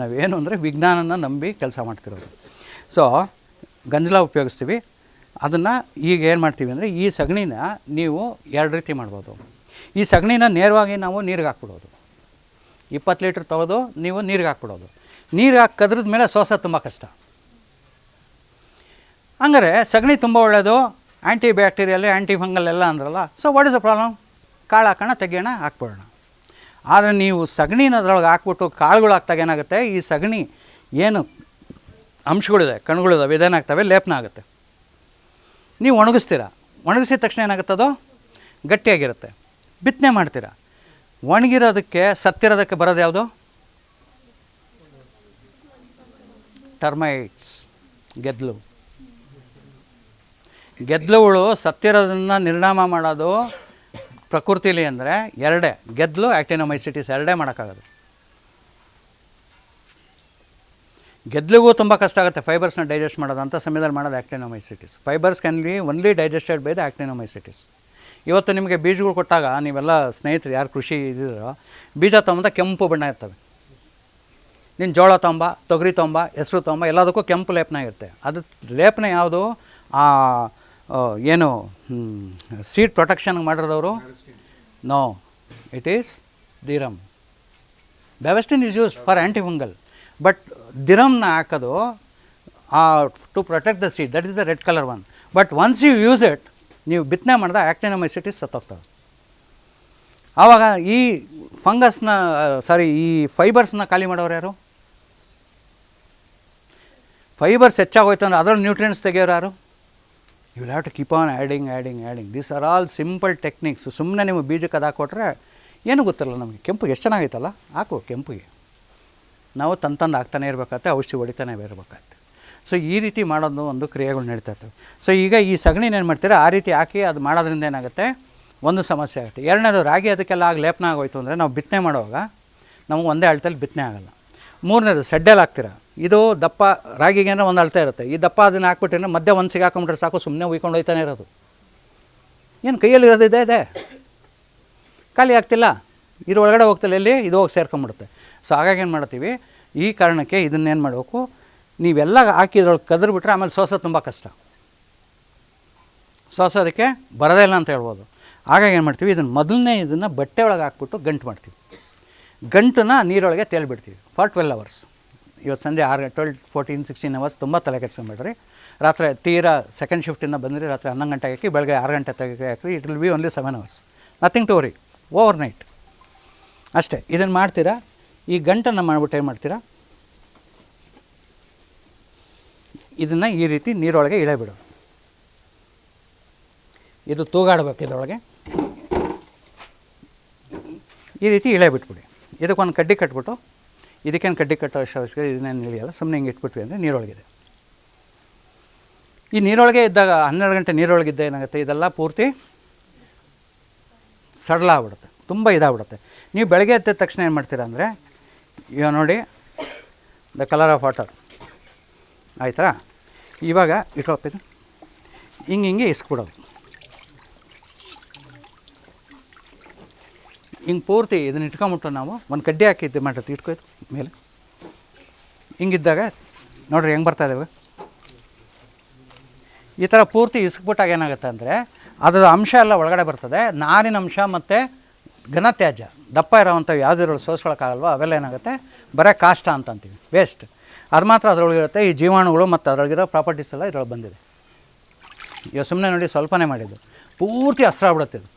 ನಾವೇನು ಅಂದರೆ ವಿಜ್ಞಾನನ ನಂಬಿ ಕೆಲಸ ಮಾಡ್ತಿರೋದು. ಸೊ ಗಂಜಲ ಉಪಯೋಗಿಸ್ತೀವಿ. ಅದನ್ನು ಈಗ ಏನು ಮಾಡ್ತೀವಿ ಅಂದರೆ ಈ ಸಗಣಿನ ನೀವು ಎರಡು ರೀತಿ ಮಾಡ್ಬೋದು. ಈ ಸಗಣಿನ ನೇರವಾಗಿ ನಾವು ನೀರಿಗೆ ಹಾಕ್ಬಿಡೋದು. ಇಪ್ಪತ್ತು ಲೀಟ್ರ್ ತೊಗೋದು ನೀವು ನೀರಿಗೆ ಹಾಕ್ಬಿಡೋದು. ನೀರು ಹಾಕಿ ಕದ್ರದ ಮೇಲೆ ಸೋಸ ತುಂಬ ಕಷ್ಟ. ಹಂಗಾರೆ ಸಗಣಿ ತುಂಬ ಒಳ್ಳೆಯದು ಆ್ಯಂಟಿ ಬ್ಯಾಕ್ಟೀರಿಯಲ್ ಆ್ಯಂಟಿ ಫಂಗಲ್ ಎಲ್ಲ ಅಂದ್ರಲ್ಲ so what is a problem ಕಾಳು ಹಾಕೋಣ ತೆಗಿಯೋಣ, ಹಾಕ್ಬಿಡೋಣ. ಆದರೆ ನೀವು ಸಗಣಿನ ಅದರೊಳಗೆ ಹಾಕ್ಬಿಟ್ಟು ಕಾಳುಗಳು ಹಾಕ್ದಾಗ ಏನಾಗುತ್ತೆ? ಈ ಸಗಣಿ ಏನು ಅಂಶಗಳಿದೆ, ಕಣ್ಗಳಿದಾವೆ, ಇದೇನಾಗ್ತವೆ? ಲೇಪನ ಆಗುತ್ತೆ. ನೀವು ಒಣಗಿಸ್ತೀರ. ಒಣಗಿಸಿದ ತಕ್ಷಣ ಏನಾಗುತ್ತದೋ ಗಟ್ಟಿಯಾಗಿರುತ್ತೆ. ಬಿತ್ತನೆ ಮಾಡ್ತೀರಾ. ಒಣಗಿರೋದಕ್ಕೆ, ಸತ್ತಿರೋದಕ್ಕೆ ಬರೋದು ಯಾವುದು? ಟರ್ಮೈಟ್ಸ್. ಗೆದ್ಲು ಗೆದ್ಲುಗಳು ಸತ್ತಿರೋದನ್ನು ನಿರ್ಣಾಮ ಮಾಡೋದು ಪ್ರಕೃತಿಲಿ ಅಂದರೆ ಎರಡೇ ಗೆದ್ದಲು ಆ್ಯಕ್ಟಿನೋಮೈಸಿಟಿಸ್ ಎರಡೇ ಮಾಡೋಕ್ಕಾಗೋದು. ಗೆದ್ಲಿಗೂ ತುಂಬ ಕಷ್ಟ ಆಗುತ್ತೆ ಫೈಬರ್ಸ್ನ ಡೈಜೆಸ್ಟ್ ಮಾಡೋದು ಅಂತ ಸಮಯದಲ್ಲಿ ಮಾಡೋದು actinomycetes fibres can be only digested by the actinomycetes ಇವತ್ತು ನಿಮಗೆ ಬೀಜಗಳು ಕೊಟ್ಟಾಗ ನೀವೆಲ್ಲ ಸ್ನೇಹಿತರು ಯಾರು ಕೃಷಿ ಇದ್ದೀರೋ ಬೀಜ ತೊಗೊಂಬ ಕೆಂಪು ಬಣ್ಣ ಇರ್ತವೆ. ನಿನ್ನ ಜೋಳ ತೊಂಬ ತೊಗರಿ ತೊಂಬ ಹೆಸರು ತೊಂಬ ಎಲ್ಲದಕ್ಕೂ ಕೆಂಪು ಲೇಪನ ಇರುತ್ತೆ. ಅದು ಲೇಪನ ಯಾವುದು? ಆ, ಏನು seat protection ಮಾಡಿರೋದವರು? No it is thiram Bavistin is use for antifungal but ದಿರಮ್ನ ಹಾಕೋದು to protect the seat that is the red colour one but once you use it ನೀವು ಬಿತ್ತನೆ ಮಾಡಿದ ಆ್ಯಕ್ಟಿನಮೈಸಿಟಿಸ್ ಸತ್ತೋಗ್ತವೆ. ಆವಾಗ ಈ ಫಂಗಸ್ನ ಸಾರಿ ಈ ಫೈಬರ್ಸ್ನ ಖಾಲಿ ಮಾಡೋರು ಯಾರು? ಫೈಬರ್ಸ್ ಹೆಚ್ಚಾಗೋಯ್ತು ಅಂದರೆ ಅದರಲ್ಲಿ ನ್ಯೂಟ್ರಿಯೆಂಟ್ಸ್ ತೆಗೆಯೋರು ಯಾರು? You have to keep on adding adding adding these are all simple techniques ಸುಮ್ಮನೆ ನೀವು ಬೀಜಕ್ಕೆ ಅದು ಹಾಕೊಟ್ರೆ ಏನೂ ಗೊತ್ತಿರಲ್ಲ ನಮಗೆ. ಕೆಂಪು ಎಷ್ಟು ಚೆನ್ನಾಗೈತಲ್ಲ? ಹಾಕು, ಕೆಂಪುಗೆ. ನಾವು ತಂದು ತಂದು ಹಾಕ್ತಾನೆ ಇರಬೇಕಾಗತ್ತೆ, ಔಷಧಿ ಹೊಡಿತಾನೆ ಇರಬೇಕಾಗತ್ತೆ. ಸೊ ಈ ರೀತಿ ಮಾಡೋದು ಒಂದು ಕ್ರಿಯೆಗಳು ನಡೀತಾ ಇರ್ತವೆ. ಸೊ ಈಗ ಈ ಸಗಣಿನ ಏನು ಮಾಡ್ತೀರಾ? ಆ ರೀತಿ ಹಾಕಿ ಅದು ಮಾಡೋದ್ರಿಂದ ಏನಾಗುತ್ತೆ? ಒಂದು ಸಮಸ್ಯೆ ಆಗುತ್ತೆ. ಎರಡನೇದು, ರಾಗಿ ಅದಕ್ಕೆಲ್ಲ ಆಗ ಲೇಪನ ಆಗೋಯ್ತು ಅಂದರೆ ನಾವು ಬಿತ್ತನೆ ಮಾಡುವಾಗ ನಮಗೆ ಒಂದೇ ಅಳತಲ್ಲಿ ಬಿತ್ತನೆ ಆಗೋಲ್ಲ. ಮೂರನೇದು ಸಡ್ಡೆಲ್ಲಿ ಹಾಕ್ತೀರ? ಇದು ದಪ್ಪ, ರಾಗಿಗೆ ಏನೋ ಒಂದು ಅಳತೆ ಇರುತ್ತೆ. ಈ ದಪ್ಪ ಅದನ್ನು ಹಾಕ್ಬಿಟ್ಟೇನೆ ಮಧ್ಯ ಒಂದು ಸಿಗಾಕೊಂಡ್ರೆ ಸಾಕು ಸುಮ್ಮನೆ ಉಯ್ಕೊಂಡು ಹೋಯ್ತಾನೆ ಇರೋದು. ಏನು ಕೈಯಲ್ಲಿ ಇರೋದು ಇದೆ ಇದೆ. ಖಾಲಿ ಆಗ್ತಿಲ್ಲ. ಇದ್ರ ಒಳಗಡೆ ಹೋಗ್ತಿಲ್ಲ ಎಲ್ಲಿ? ಇದು ಹೋಗಿ ಸೇರ್ಕೊಂಬಿಡುತ್ತೆ. ಸೊ ಹಾಗಾಗಿ ಏನು ಮಾಡ್ತೀವಿ? ಈ ಕಾರಣಕ್ಕೆ ಇದನ್ನೇನು ಮಾಡಬೇಕು? ನೀವೆಲ್ಲ ಹಾಕಿದ್ರೊಳಗೆ ಕದ್ರಿಬಿಟ್ರೆ ಆಮೇಲೆ ಸೋಸೋದು ತುಂಬ ಕಷ್ಟ. ಸೋಸೋದಕ್ಕೆ ಬರೋದೇ ಇಲ್ಲ ಅಂತ ಹೇಳ್ಬೋದು. ಹಾಗಾಗಿ ಏನು ಮಾಡ್ತೀವಿ? ಇದನ್ನು ಮೊದಲನೇ ಇದನ್ನು ಬಟ್ಟೆ ಒಳಗೆ ಹಾಕ್ಬಿಟ್ಟು ಗಂಟು ಮಾಡ್ತೀವಿ. ಗಂಟನ್ನ ನೀರೊಳಗೆ ತೇಲ್ಬಿಡ್ತೀವಿ. ಫಾರ್ ಟ್ವೆಲ್ ಅವರ್ಸ್ ಇವತ್ತು ಸಂಜೆ ಆರು ಟ್ವೆಲ್ ಫೋರ್ಟೀನ್ ಸಿಕ್ಸ್ಟೀನ್ ಅವರ್ಸ್ ತುಂಬ ತಲೆ ಕೆಡಿಸ್ಕೊಂಬೇಡ್ರಿ ರಾತ್ರಿ ತೀರಾ ಸೆಕೆಂಡ್ ಶಿಫ್ಟಿಂದ ಬಂದರೆ, ರಾತ್ರಿ ಹನ್ನೊಂದು ಗಂಟೆ ಹಾಕಿ ಬೆಳಗ್ಗೆ ಆರು ಗಂಟೆ ತೆಗೆ ಹಾಕಿ it will be only seven hours nothing to worry overnight ಅಷ್ಟೇ. ಇದನ್ನು ಮಾಡ್ತೀರಾ? ಈ ಗಂಟನ್ನು ಮಾಡಿಬಿಟ್ಟು ಏನು ಮಾಡ್ತೀರಾ? ಇದನ್ನು ಈ ರೀತಿ ನೀರೊಳಗೆ ಇಳೆ ಇದು ತೂಗಾಡಬೇಕು ಇದರೊಳಗೆ. ಈ ರೀತಿ ಇಳೆ ಬಿಟ್ಬಿಡಿ. ಇದಕ್ಕೊಂದು ಕಡ್ಡಿ ಕಟ್ಬಿಟ್ಟು ಇದಕ್ಕೇನು ಕಡ್ಡಿ ಕಟ್ಟೋ ಅವಶ್ಯಕ ಅವಶ್ಯಕತೆ ಇದನ್ನೇನು ಇಳಿಯಲ್ಲ ಸುಮ್ಮನೆ ಹಿಂಗೆ ಇಟ್ಬಿಟ್ವಿ ಅಂದರೆ ನೀರೊಳಗಿದೆ. ಈ ನೀರೊಳಗೆ ಇದ್ದಾಗ ಹನ್ನೆರಡು ಗಂಟೆ ನೀರೊಳಗಿದ್ದ ಏನಾಗುತ್ತೆ? ಇದೆಲ್ಲ ಪೂರ್ತಿ ಸಡಲ ಆಗ್ಬಿಡುತ್ತೆ ತುಂಬ ಇದಾಗ್ಬಿಡುತ್ತೆ. ನೀವು ಬೆಳಗ್ಗೆ ಎದ್ದ ತಕ್ಷಣ ಏನು ಮಾಡ್ತೀರಾ ಅಂದರೆ, ಇವಾಗ ನೋಡಿ, ದ ಕಲರ್ ಆಫ್ ವಾಟರ್. ಆಯ್ತಾ? ಇವಾಗ ಇಟ್ಕೊಳ್ತಿದ್ದು ಹಿಂಗೆ ಹಿಂಗೆ ಇಸ್ಬಿಡೋದು ಹಿಂಗೆ ಪೂರ್ತಿ ಇದನ್ನ ಇಟ್ಕೊಂಬಿಟ್ಟು ನಾವು ಒಂದು ಕಡ್ಡಿ ಹಾಕಿದ್ದು ಮಾಡಿರ್ತೀವಿ ಇಟ್ಕೊಯ್ತು ಮೇಲೆ. ಹಿಂಗಿದ್ದಾಗ ನೋಡ್ರಿ ಹೆಂಗೆ ಬರ್ತಾ ಇದ್ದಾವೆ ಈ ಥರ ಪೂರ್ತಿ ಇಸ್ಕ್ಬಿಟ್ಟಾಗ ಏನಾಗುತ್ತೆ ಅಂದರೆ ಅದರ ಅಂಶ ಎಲ್ಲ ಒಳಗಡೆ ಬರ್ತದೆ. ನಾರಿನ ಅಂಶ ಮತ್ತು ಘನತ್ಯಾಜ್ಯ ದಪ್ಪ ಇರೋವಂಥ ಯಾವುದಿರೋ ಸೋಸ್ಕೊಳಕ್ಕಾಗಲ್ವೋ, ಅವೆಲ್ಲ ಏನಾಗುತ್ತೆ? ಬರೀ ಕಾಷ್ಟ ಅಂತ ಅಂತೀವಿ ವೇಸ್ಟ್ ಅದು ಮಾತ್ರ ಅದರೊಳಗಿರುತ್ತೆ, ಈ ಜೀವಾಣುಗಳು ಮತ್ತು ಅದರೊಳಗಿರೋ ಪ್ರಾಪರ್ಟೀಸ್ ಎಲ್ಲ ಇದ್ರೊಳಗೆ ಬಂದಿದೆ. ಇವಾಗ ಸುಮ್ಮನೆ ನೋಡಿ ಸ್ವಲ್ಪನೇ ಮಾಡಿದ್ದು. ಪೂರ್ತಿ ಹಸ್ರಾಗ್ಬಿಡುತ್ತೆ ಇದು.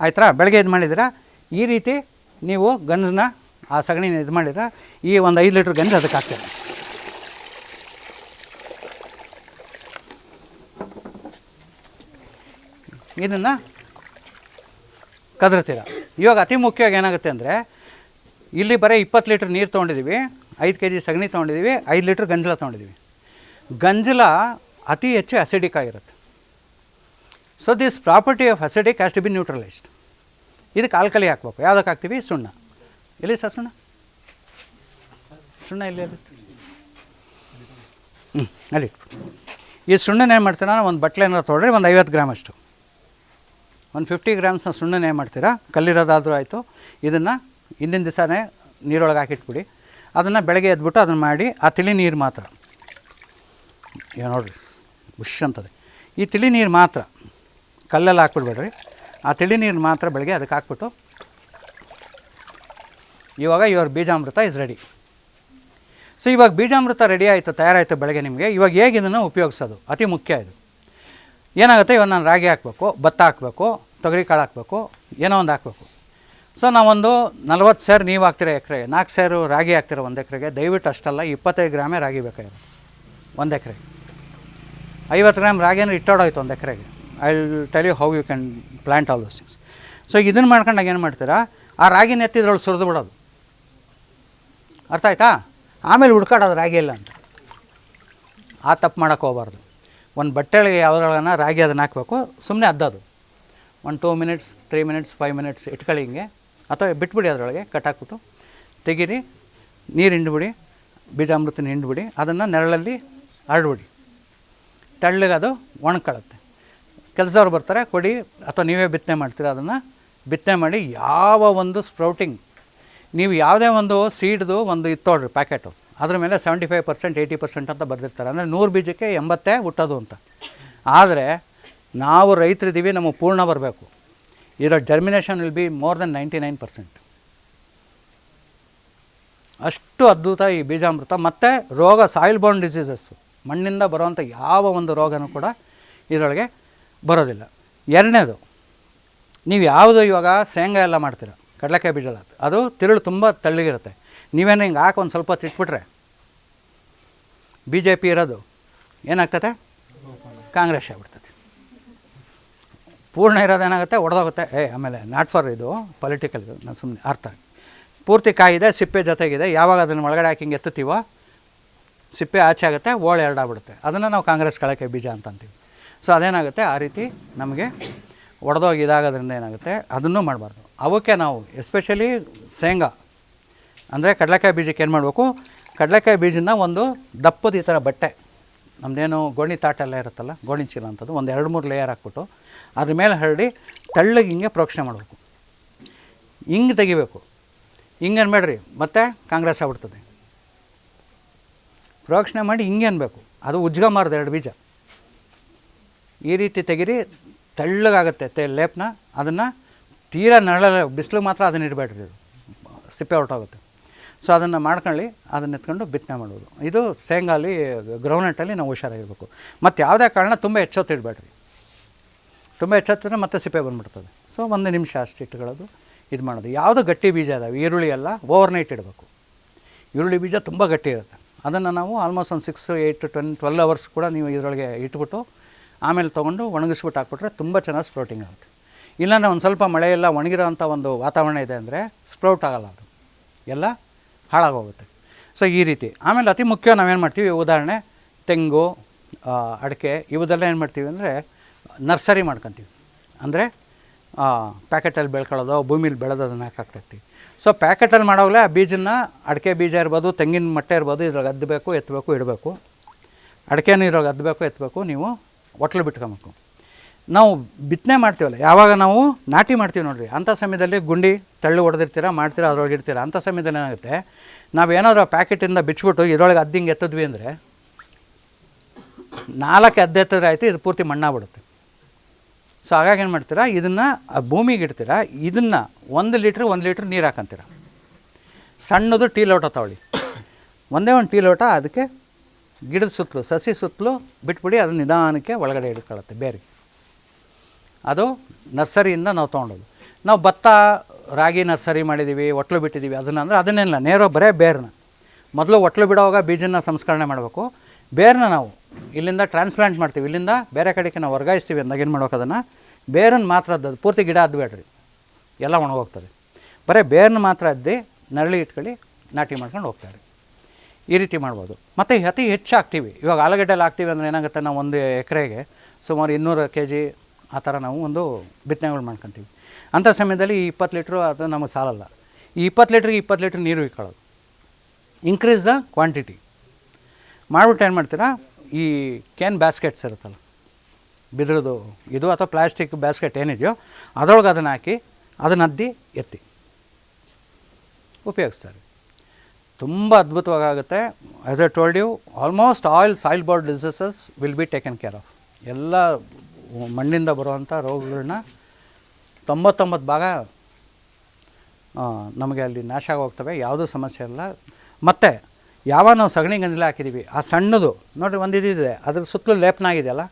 ಆಯ್ತಾ? ಬೆಳಗ್ಗೆ ಇದು ಮಾಡಿದ್ರೆ ಈ ರೀತಿ ನೀವು ಗಂಜನ್ನ ಆ ಸಗಣಿನ ಇದು ಮಾಡಿದ್ರೆ ಈ ಒಂದು ಐದು ಲೀಟ್ರ್ ಗಂಜಿ ಅದಕ್ಕೆ ಹಾಕ್ತೇನೆ. ಇದನ್ನು ಕದರ್ತೀರ. ಇವಾಗ ಅತಿ ಮುಖ್ಯವಾಗಿ ಏನಾಗುತ್ತೆ ಅಂದರೆ, ಇಲ್ಲಿ ಬರೀ ಇಪ್ಪತ್ತು ಲೀಟ್ರ್ ನೀರು ತೊಗೊಂಡಿದ್ದೀವಿ ಐದು ಕೆ ಜಿ ಸಗಣಿ ತೊಗೊಂಡಿದ್ದೀವಿ ಐದು ಲೀಟ್ರ್ ಗಂಜಲ ತೊಗೊಂಡಿದ್ದೀವಿ ಗಂಜಲ ಅತಿ ಹೆಚ್ಚು ಅಸಿಡಿಕ್ ಆಗಿರುತ್ತೆ. So this property of acidic has to be neutralised ಇದಕ್ಕೆ ಆಲ್ಕಲಿ ಹಾಕ್ಬೇಕು. ಯಾವುದಕ್ಕೆ ಹಾಕ್ತೀವಿ? ಸುಣ್ಣ. ಎಲ್ಲಿ ಸರ್ ಸುಣ್ಣ? ಸುಣ್ಣ ಎಲ್ಲಿ ಹ್ಞೂ ಅಲ್ಲಿ ಈ ಸುಣ್ಣನ ಏನು ಮಾಡ್ತೀರಾ? ಒಂದು ಬಟ್ಲೆ ಏನಾರು ತೊಗೊಳ್ರಿ ಒಂದು ಐವತ್ತು ಗ್ರಾಮ್ ಅಷ್ಟು. ಒಂದು ಫಿಫ್ಟಿ ಗ್ರಾಮ್ಸ್ನ ಸುಣ್ಣನ ಮಾಡ್ತೀರಾ? ಕಲ್ಲಿರೋದಾದರೂ ಆಯಿತು. ಇದನ್ನು ಹಿಂದಿನ ದಿವಸನೇ ನೀರೊಳಗೆ ಹಾಕಿಟ್ಬಿಡಿ. ಅದನ್ನು ಬೆಳಗ್ಗೆ ಎದ್ಬಿಟ್ಟು ಅದನ್ನು ಮಾಡಿ, ಆ ತಿಳಿ ನೀರು ಮಾತ್ರ. ಈಗ ನೋಡಿರಿ ಹುಷ್ ಅಂತದೆ. ಈ ತಿಳಿ ನೀರು ಮಾತ್ರ, ಕಲ್ಲೆಲ್ಲ ಹಾಕ್ಬಿಡ್ಬೇಡ್ರಿ. ಆ ತಿಳಿ ನೀರು ಮಾತ್ರ ಬೆಳಗ್ಗೆ ಅದಕ್ಕೆ ಹಾಕ್ಬಿಟ್ಟು ಇವಾಗ ಇವ್ರ ಬೀಜಾಮೃತ ಇಸ್ ರೆಡಿ ಸೊ ಇವಾಗ ಬೀಜಾಮೃತ ರೆಡಿ ಆಯಿತು, ತಯಾರಾಯಿತು ಬೆಳಗ್ಗೆ ನಿಮಗೆ. ಇವಾಗ ಹೇಗೆ ಇದನ್ನು ಉಪಯೋಗಿಸೋದು? ಅತಿ ಮುಖ್ಯ ಇದು. ಏನಾಗುತ್ತೆ? ಇವಾಗ ನಾನು ರಾಗಿ ಹಾಕಬೇಕು, ಭತ್ತ ಹಾಕಬೇಕು, ತೊಗರಿ ಕಾಳು ಹಾಕಬೇಕು, ಏನೋ ಒಂದು ಹಾಕಬೇಕು. ಸೊ ನಾವೊಂದು ನಲ್ವತ್ತು ಸೇರು ನೀವು ಹಾಕ್ತೀರಾ ಎಕರೆಗೆ ನಾಲ್ಕು ಸೇರು ರಾಗಿ ಹಾಕ್ತೀರ ಒಂದು ಎಕರೆಗೆ ದಯವಿಟ್ಟು ಅಷ್ಟಲ್ಲ, ಇಪ್ಪತ್ತೈದು ಗ್ರಾಮೇ ರಾಗಿ ಬೇಕಾಗಿರೋದು. ಒಂದು ಎಕರೆಗೆ ಐವತ್ತು ಗ್ರಾಮ್ ರಾಗಿಯನ್ನು ಇಟ್ಟೋಡೋಯ್ತು ಒಂದು ಎಕರೆಗೆ. I will tell you how you can plant all those things so ಇದನ್ನು ಮಾಡ್ಕೊಂಡಾಗ ಏನು ಮಾಡ್ತೀರಾ? ಆ ರಾಗಿನ ಎತ್ತಿದ್ರೊಳಗೆ ಸುರಿದು ಬಿಡೋದು. ಅರ್ಥ ಆಯ್ತಾ? ಆಮೇಲೆ ಹುಡ್ಕಾಡೋದು ರಾಗಿ ಇಲ್ಲ ಅಂತ. ಆ ತಪ್ಪು ಮಾಡೋಕ್ಕೆ ಹೋಗ್ಬಾರ್ದು. ಒಂದು ಬಟ್ಟೆಗಳಿಗೆ ಯಾವ್ದ್ರೊಳಗನ ರಾಗಿ ಅದನ್ನು ಹಾಕಬೇಕು ಸುಮ್ಮನೆ ಅದ್ದೋದು. ಒಂದು two minutes three minutes five minutes ಇಟ್ಕೊಳ್ಳಿ ಹಿಂಗೆ. ಅಥವಾ ಬಿಟ್ಬಿಡಿ ಅದರೊಳಗೆ ಕಟ್ಟಾಕ್ಬಿಟ್ಟು ತೆಗೀರಿ, ನೀರು ಹಿಂಡ್ಬಿಡಿ, ಬೀಜಾಮೃತನ ಹಿಂಡ್ಬಿಡಿ, ಅದನ್ನು ನೆರಳಲ್ಲಿ ಹರಡ್ಬಿಡಿ. ತೆಳ್ಳಗೆ ಅದು ಒಣಕೊಳ್ಳುತ್ತೆ ಕೆಲಸದವ್ರು ಬರ್ತಾರೆ, ಕೊಡಿ, ಅಥವಾ ನೀವೇ ಬಿತ್ತನೆ ಮಾಡ್ತೀರ ಅದನ್ನು. ಬಿತ್ತನೆ ಮಾಡಿ ಯಾವ ಒಂದು ಸ್ಪ್ರೌಟಿಂಗ್ ನೀವು ಯಾವುದೇ ಒಂದು ಸೀಡ್ದು ಒಂದು ಇತ್ತೋಡ್ರಿ ಪ್ಯಾಕೆಟು. ಅದ್ರ ಮೇಲೆ seventy five percent eighty percent ಅಂತ ಬರೆದಿರ್ತಾರೆ. ಅಂದರೆ ನೂರು ಬೀಜಕ್ಕೆ ಎಂಬತ್ತೇ ಹುಟ್ಟೋದು ಅಂತ. ಆದರೆ ನಾವು ರೈತರಿದ್ದೀವಿ, ನಮಗೆ ಪೂರ್ಣ ಬರಬೇಕು. ಇದರ germination will be more than ninety nine percent ಅಷ್ಟು ಅದ್ಭುತ ಈ ಬೀಜಾಮೃತ. ಮತ್ತು ರೋಗ ಸಾಯಿಲ್ ಬೋರ್ನ್ ಡಿಸೀಸಸ್ಸು ಮಣ್ಣಿಂದ ಬರುವಂಥ ಯಾವ ಒಂದು ರೋಗನೂ ಕೂಡ ಇದರೊಳಗೆ ಬರೋದಿಲ್ಲ. ಎರಡನೇದು, ನೀವು ಯಾವುದು ಇವಾಗ ಶೇಂಗಾ ಎಲ್ಲ ಮಾಡ್ತೀರ. ಕಡಲೆಕಾಯಿ ಬೀಜ ಅದು ತಿರುಳು ತುಂಬ ತೆಳ್ಳಗಿರುತ್ತೆ. ನೀವೇನು ಹಿಂಗೆ ಹಾಕಿ ಒಂದು ಸ್ವಲ್ಪ ತಿಟ್ಬಿಟ್ರೆ ಬಿ ಜೆ ಪಿ ಇರೋದು ಏನಾಗ್ತದೆ? ಕಾಂಗ್ರೆಸ್ ಆಗ್ಬಿಡ್ತದೆ. ಪೂರ್ಣ ಇರೋದು ಏನಾಗುತ್ತೆ? ಒಡೆದೋಗುತ್ತೆ. ಏ, ಆಮೇಲೆ ನಾಟ್ ಫಾರ್ ಇದು ಪೊಲಿಟಿಕಲ್ ಇದು. ನಾನು ಸುಮ್ಮನೆ ಅರ್ಥ ಪೂರ್ತಿ ಕಾಯಿದೆ, ಸಿಪ್ಪೆ ಜೊತೆಗಿದೆ. ಯಾವಾಗ ಅದನ್ನು ಒಳಗಡೆ ಹಾಕಿ ಹಿಂಗೆ ಎತ್ತುತ್ತೀವೋ? ಸಿಪ್ಪೆ ಆಚೆ ಆಗುತ್ತೆ ಓಳು ಎರಡಾಗ್ಬಿಡುತ್ತೆ ಅದನ್ನು ನಾವು ಕಾಂಗ್ರೆಸ್ ಕಳಕೆ ಬೀಜ ಅಂತ ಅಂತೀವಿ. ಸೊ ಅದೇನಾಗುತ್ತೆ? ಆ ರೀತಿ ನಮಗೆ ಒಡೆದೋಗಿ ಇದಾಗೋದ್ರಿಂದ ಏನಾಗುತ್ತೆ? ಅದನ್ನೂ ಮಾಡಬಾರ್ದು. ಅವಕ್ಕೆ ನಾವು ಎಸ್ಪೆಷಲಿ ಶೇಂಗಾ. ಅಂದರೆ ಕಡಲೆಕಾಯಿ ಬೀಜಕ್ಕೆ ಏನು ಮಾಡಬೇಕು? ಕಡಲೆಕಾಯಿ ಬೀಜನ ಒಂದು ದಪ್ಪದ ಈ ಥರ ಬಟ್ಟೆ ನಮ್ಮದೇನು ಗೋಣಿ ತಾಟೆಲ್ಲ ಇರುತ್ತಲ್ಲ, ಗೋಣಿ ಚೀಲ ಅಂಥದ್ದು, ಒಂದು ಎರಡು ಮೂರು ಲೇಯರ್ ಹಾಕ್ಬಿಟ್ಟು ಅದ್ರ ಮೇಲೆ ಹರಡಿ ತೆಳ್ಳಗೆ ಹಿಂಗೆ ಪ್ರೋಕ್ಷಣೆ ಮಾಡಬೇಕು. ಹಿಂಗೆ ತೆಗಿಬೇಕು. ಹಿಂಗೆ ಅನ್ಬೇಡ್ರಿ ಮತ್ತೆ ಕಾಂಗ್ರೆಸ್ ಆಗ್ಬಿಡ್ತದೆ. ಪ್ರೋಕ್ಷಣೆ ಮಾಡಿ ಹಿಂಗೆ ಅನ್ಬೇಕು. ಅದು ಉಜ್ಗಮಾರ್ದು ಎರಡು ಬೀಜ. ಈ ರೀತಿ ತೆಗೀರಿ, ತೆಳ್ಳಗಾಗುತ್ತೆ ತೆ ಲೇಪನ, ಅದನ್ನು ತೀರಾ ನರಳ ಬಿಸಿಲು ಮಾತ್ರ ಅದನ್ನ ಇಡಬೇಡ್ರಿ ಇದು. ಸಿಪ್ಪೆ ಹೊರಟೋಗುತ್ತೆ. ಸೊ ಅದನ್ನು ಮಾಡ್ಕೊಳ್ಳಿ, ಅದನ್ನ ಎತ್ಕೊಂಡು ಬಿತ್ತನೆ ಮಾಡೋದು ಇದು ಶೇಂಗಾಲಿ ಗ್ರೌಂಡ್ನಟ್ಟಲ್ಲಿ ನಾವು ಹುಷಾರಾಗಿರಬೇಕು. ಮತ್ತು ಯಾವುದೇ ಕಾರಣ ತುಂಬ ಎಚ್ಚೊತ್ತು ಇಡಬೇಡ್ರಿ. ತುಂಬ ಎಚ್ಚೊತ್ತಿದ್ರೆ ಮತ್ತೆ ಸಿಪ್ಪೆ ಬಂದ್ಬಿಡ್ತದೆ. ಸೊ ಒಂದು ನಿಮಿಷ ಅಷ್ಟು ಇಟ್ಕೊಳ್ಳೋದು, ಇದು ಮಾಡೋದು. ಯಾವುದು ಗಟ್ಟಿ ಬೀಜ ಇದಾವೆ ಈರುಳ್ಳಿ ಎಲ್ಲ ಓವರ್ನೈಟ್ ಇಡಬೇಕು. ಈರುಳ್ಳಿ ಬೀಜ ತುಂಬ ಗಟ್ಟಿ ಇರುತ್ತೆ. ಅದನ್ನು ನಾವು ಆಲ್ಮೋಸ್ಟ್ ಒಂದು six eight ten twelve hours ಕೂಡ ನೀವು ಇದರೊಳಗೆ ಇಟ್ಬಿಟ್ಟು, ಆಮೇಲೆ ತೊಗೊಂಡು ಒಣಗಿಸ್ಬಿಟ್ಟು ಹಾಕ್ಬಿಟ್ರೆ ತುಂಬ ಚೆನ್ನಾಗಿ ಸ್ಪ್ರೋಟಿಂಗ್ ಆಗುತ್ತೆ. ಇಲ್ಲಾಂದ್ರೆ ಒಂದು ಸ್ವಲ್ಪ ಮಳೆ ಎಲ್ಲ ಒಣಗಿರೋಂಥ ಒಂದು ವಾತಾವರಣ ಇದೆ ಅಂದರೆ ಸ್ಪ್ರೌಟ್ ಆಗಲ್ಲ ಅದು. ಎಲ್ಲ ಹಾಳಾಗೋಗುತ್ತೆ. ಸೊ, ಈ ರೀತಿ. ಆಮೇಲೆ ಅತಿ ಮುಖ್ಯ ನಾವೇನು ಮಾಡ್ತೀವಿ? ಉದಾಹರಣೆ, ತೆಂಗು ಅಡಿಕೆ, ಇವುದೆಲ್ಲ ಏನು ಮಾಡ್ತೀವಿ ಅಂದರೆ ನರ್ಸರಿ ಮಾಡ್ಕೊತೀವಿ. ಅಂದರೆ ಪ್ಯಾಕೆಟಲ್ಲಿ ಬೆಳ್ಕೊಳ್ಳೋದು, ಭೂಮಿಲಿ ಬೆಳೆದೋದನ್ನು ಹಾಕಾಕ್ತಿರ್ತೀವಿ ಸೊ, ಪ್ಯಾಕೆಟಲ್ಲಿ ಮಾಡೋವಾಗಲೇ ಆ ಬೀಜನ ಅಡಿಕೆ ಬೀಜ ಇರ್ಬೋದು, ತೆಂಗಿನ ಮಟ್ಟೆ ಇರ್ಬೋದು ಇದ್ರಾಗ ಅದ್ದಬೇಕು ಎತ್ತಬೇಕು ಇಡಬೇಕು. ಅಡಿಕೆನೂ ಇದ್ರಾಗ ಅದ್ದಬೇಕು ಎತ್ತಬೇಕು ನೀವು ಒಟ್ಲು ಬಿಟ್ಕೊಬೇಕು. ನಾವು ಬಿತ್ತನೆ ಮಾಡ್ತೀವಲ್ಲ, ಯಾವಾಗ ನಾವು ನಾಟಿ ಮಾಡ್ತೀವಿ ನೋಡಿರಿ ಅಂಥ ಸಮಯದಲ್ಲಿ ಗುಂಡಿ ತಳ್ಳು ಹೊಡೆದಿರ್ತೀರ ಮಾಡ್ತೀರ, ಅದ್ರೊಳಗೆ ಇಡ್ತೀರ ಅಂಥ ಸಮಯದಲ್ಲಿ ಏನಾಗುತ್ತೆ, ನಾವೇನಾದರೂ ಪ್ಯಾಕೆಟಿಂದ ಬಿಚ್ಚಿಬಿಟ್ಟು ಇದರೊಳಗೆ ಅದ್ದಿಂಗೆ ಎತ್ತಿದ್ವಿ ಅಂದರೆ, ನಾಲ್ಕು ಅದ್ದೆತ್ತಿದ್ರೆ ಆಯಿತು, ಇದು ಪೂರ್ತಿ ಮಣ್ಣಾಗ್ಬಿಡುತ್ತೆ. ಸೊ ಹಾಗಾಗಿ ಏನು ಮಾಡ್ತೀರಾ, ಇದನ್ನು ಭೂಮಿಗೆ ಇಡ್ತೀರ, ಇದನ್ನು ಒಂದು ಲೀಟ್ರ್ ಒಂದು ಲೀಟ್ರ್ ನೀರು ಹಾಕಂತೀರ. ಸಣ್ಣದು ಟೀ ಲೋಟ ತಗೊಳ್ಳಿ. ಒಂದೇ ಒಂದು ಟೀ ಲೋಟ ಅದಕ್ಕೆ ಗಿಡದ ಸುತ್ತಲೂ, ಸಸಿ ಸುತ್ತಲೂ ಬಿಟ್ಬಿಡಿ, ಅದನ್ನ ನಿಧಾನಕ್ಕೆ ಒಳಗಡೆ ಹಿಡ್ಕೊಳ್ಳುತ್ತೆ ಬೇರೆ. ಅದು ನರ್ಸರಿಯಿಂದ ನಾವು ತೊಗೊಂಡೋದು. ನಾವು ಭತ್ತ, ರಾಗಿ ನರ್ಸರಿ ಮಾಡಿದ್ದೀವಿ ಒಟ್ಲು ಬಿಟ್ಟಿದ್ದೀವಿ ಅದನ್ನು ಅಂದರೆ ಅದನ್ನೆಲ್ಲ ನೇರ ಬರೇ ಬೇರ್ನ. ಮೊದಲು ಒಟ್ಲು ಬಿಡೋವಾಗ ಬೀಜನ ಸಂಸ್ಕರಣೆ ಮಾಡಬೇಕು. ಬೇರ್ನ ನಾವು ಇಲ್ಲಿಂದ ಟ್ರಾನ್ಸ್ಪ್ಲಾಂಟ್ ಮಾಡ್ತೀವಿ, ಇಲ್ಲಿಂದ ಬೇರೆ ಕಡೆಗೆ ನಾವು ವರ್ಗಾಯಿಸ್ತೀವಿ ಅಂದಾಗ ಏನು ಮಾಡ್ಬೇಕು ಅದನ್ನು? ಬೇರನ್ನು ಮಾತ್ರ ಅದ್ದದು ಪೂರ್ತಿ ಗಿಡ ಅದ್ಬೇಡ್ರಿ ಎಲ್ಲ ಒಣಗೋಗ್ತದೆ. ಬರೀ ಬೇರ್ನ ಮಾತ್ರ ಅದ್ದಿ ನರಳಿ ಇಟ್ಕೊಳ್ಳಿ, ನಾಟಿ ಮಾಡ್ಕೊಂಡು ಹೋಗ್ತಾರೆ. ಈ ರೀತಿ ಮಾಡ್ಬೋದು. ಮತ್ತು ಅತಿ ಹೆಚ್ಚು ಹಾಕ್ತೀವಿ ಇವಾಗ ಆಲೂಗಡ್ಡೆಲ್ಲ ಹಾಕ್ತೀವಿ ಅಂದರೆ ಏನಾಗುತ್ತೆ? ನಾವು ಒಂದು ಎಕರೆಗೆ ಸುಮಾರು ಇನ್ನೂರು ಕೆ ಜಿ ಆ ಥರ ನಾವು ಒಂದು ಬಿತ್ತನೆಗಳು ಮಾಡ್ಕೊತೀವಿ. ಅಂಥ ಸಮಯದಲ್ಲಿ ಈ ಇಪ್ಪತ್ತು ಲೀಟ್ರು ಅದು ನಮಗೆ ಸಾಲಲ್ಲ. ಈ ಇಪ್ಪತ್ತು ಲೀಟ್ರಿಗೆ ಇಪ್ಪತ್ತು ಲೀಟ್ರ್ ನೀರು ಇಕ್ಕೊಳ್ಳೋದು ಇನ್ಕ್ರೀಸ್ ದ ಕ್ವಾಂಟಿಟಿ ಮಾಡಿಬಿಟ್ಟು ಏನು ಮಾಡ್ತೀರಾ? ಈ ಕ್ಯಾನ್ ಬ್ಯಾಸ್ಕೆಟ್ಸ್ ಇರುತ್ತಲ್ಲ. ಬಿದಿರೋದು ಇದು ಅಥವಾ ಪ್ಲಾಸ್ಟಿಕ್ ಬ್ಯಾಸ್ಕೆಟ್ ಏನಿದೆಯೋ, ಅದರೊಳಗೆ ಅದನ್ನು ಹಾಕಿ ಅದನ್ನು ಅದ್ದಿ ಎತ್ತಿ. ಉಪಯೋಗಿಸ್ತಾರೆ. ತುಂಬ ಅದ್ಭುತವಾಗುತ್ತೆ as I told you almost oil soil borne diseases will be taken care of ಎಲ್ಲ ಮಣ್ಣಿಂದ ಬರುವಂಥ ರೋಗಗಳನ್ನ ತೊಂಬತ್ತೊಂಬತ್ತು ಭಾಗ ನಮಗೆ ಅಲ್ಲಿ ನಾಶ ಆಗೋಗ್ತವೆ, ಯಾವುದೂ ಸಮಸ್ಯೆ ಇಲ್ಲ. ಮತ್ತು, ಯಾವಾಗ ನಾವು ಸಗಣಿ ಗಂಜಲ ಹಾಕಿದ್ದೀವಿ, ಆ ಸಣ್ಣದು, ನೋಡಿರಿ ಒಂದು ಇದಿದೆ ಅದ್ರ ಸುತ್ತಲೂ ಲೇಪನ ಆಗಿದೆಯಲ್ಲ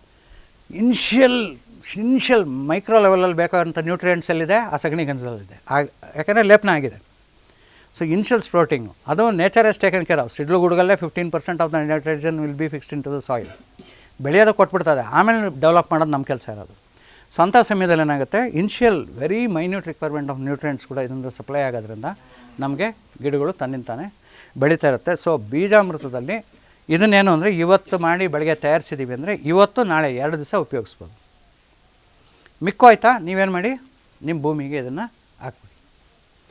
ಇನ್ಷಿಯಲ್ ಇನ್ಷಿಯಲ್ ಮೈಕ್ರೋ ಲೆವೆಲಲ್ಲಿ ಬೇಕಾದಂಥ ನ್ಯೂಟ್ರಿಯೆಂಟ್ಸ್ ಎಲ್ಲಿದೆ ಆ ಸಗಣಿ ಗಂಜಲಲ್ಲಿದೆ ಆಗ ಯಾಕಂದರೆ ಲೇಪನ ಆಗಿದೆ ಸೊ ಇನ್ಷಿಯಲ್ ಸ್ಪ್ರೋಟಿಂಗು ಅದು nature is taken care of ಸಿಡ್ಲು ಗುಡುಗಲ್ಲೇ fifteen percent of the nitrogen will be fixed into the soil ಬೆಳೆಯೋದು ಕೊಟ್ಬಿಡ್ತದೆ. ಆಮೇಲೆ ಡೆವಲಪ್ ಮಾಡೋದು ನಮ್ಮ ಕೆಲಸ ಇರೋದು. ಸೊ ಅಂಥ ಸಮಯದಲ್ಲಿ ಏನಾಗುತ್ತೆ? Initial very minute requirement of nutrients ಕೂಡ ಇದರಿಂದ ಸಪ್ಲೈ ಆಗೋದ್ರಿಂದ ನಮಗೆ ಗಿಡಗಳು ತನ್ನಿಂತಾನೆ ಬೆಳೀತಾ ಇರುತ್ತೆ. ಸೊ ಬೀಜಾಮೃತದಲ್ಲಿ ಇದನ್ನೇನು ಅಂದರೆ ಇವತ್ತು ಮಾಡಿ ಬೆಳಗ್ಗೆ ತಯಾರಿಸಿದ್ದೀವಿ ಅಂದರೆ ಇವತ್ತು ನಾಳೆ ಎರಡು ದಿವಸ ಉಪಯೋಗಿಸ್ಬೋದು. ಮಿಕ್ಕೋಯ್ತಾ ನೀವೇನು ಮಾಡಿ? ನಿಮ್ಮ ಭೂಮಿಗೆ ಇದನ್ನು ಹಾಕ್ಬಿಡಿ.